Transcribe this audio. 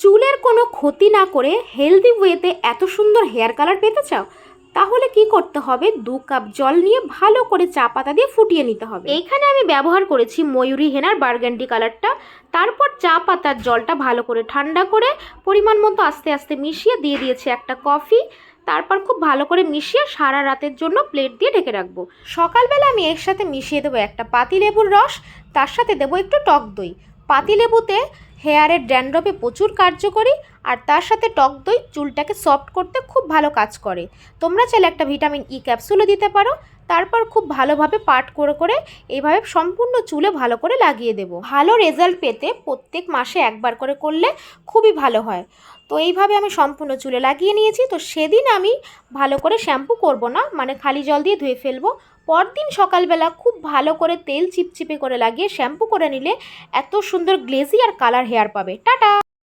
চুলের কোনো ক্ষতি না করে হেলদি ওয়েতে এত সুন্দর হেয়ার কালার পেতে চাও? তাহলে কি করতে হবে? দু কাপ জল নিয়ে ভালো করে চা পাতা দিয়ে ফুটিয়ে নিতে হবে। এইখানে আমি ব্যবহার করেছি ময়ূরী হেনার বার্গান্ডি কালারটা তারপর চা পাতার জলটা ভালো করে ঠান্ডা করে পরিমাণ মতো আস্তে আস্তে মিশিয়ে দিয়ে দিয়েছি একটা কফি। তারপর খুব ভালো করে মিশিয়ে সারা রাতের জন্য প্লেট দিয়ে ঢেকে রাখব। সকালবেলা আমি এর সাথে মিশিয়ে দেবো একটা পাতিলেবুর রস, তার সাথে দেবো একটু টক দই। পাতিলেবুতে হেয়ারের ড্যান্ড্রপে প্রচুর কার্যকরী আর তার সাথে টক দই চুলটাকে সফট করতে খুব ভালো কাজ করে। তোমরা চাইলে একটা ভিটামিন ই ক্যাপসুলও দিতে পারো। তারপর খুব ভালোভাবে পাট করে করে এইভাবে সম্পূর্ণ চুলে ভালো করে লাগিয়ে দেবো। ভালো রেজাল্ট পেতে প্রত্যেক মাসে একবার করে করলে খুবই ভালো হয়। তো এইভাবে আমি সম্পূর্ণ চুলে লাগিয়ে নিয়েছি। তো সেদিন আমি ভালো করে শ্যাম্পু করব না মানে খালি জল দিয়ে ধুয়ে ফেলব। পরদিন সকালবেলা খুব ভালো করে তেল চিপচিপে করে লাগিয়ে শ্যাম্পু করে নিলে এত সুন্দর গ্লেজি আর কালার হেয়ার পাবে। টাটা!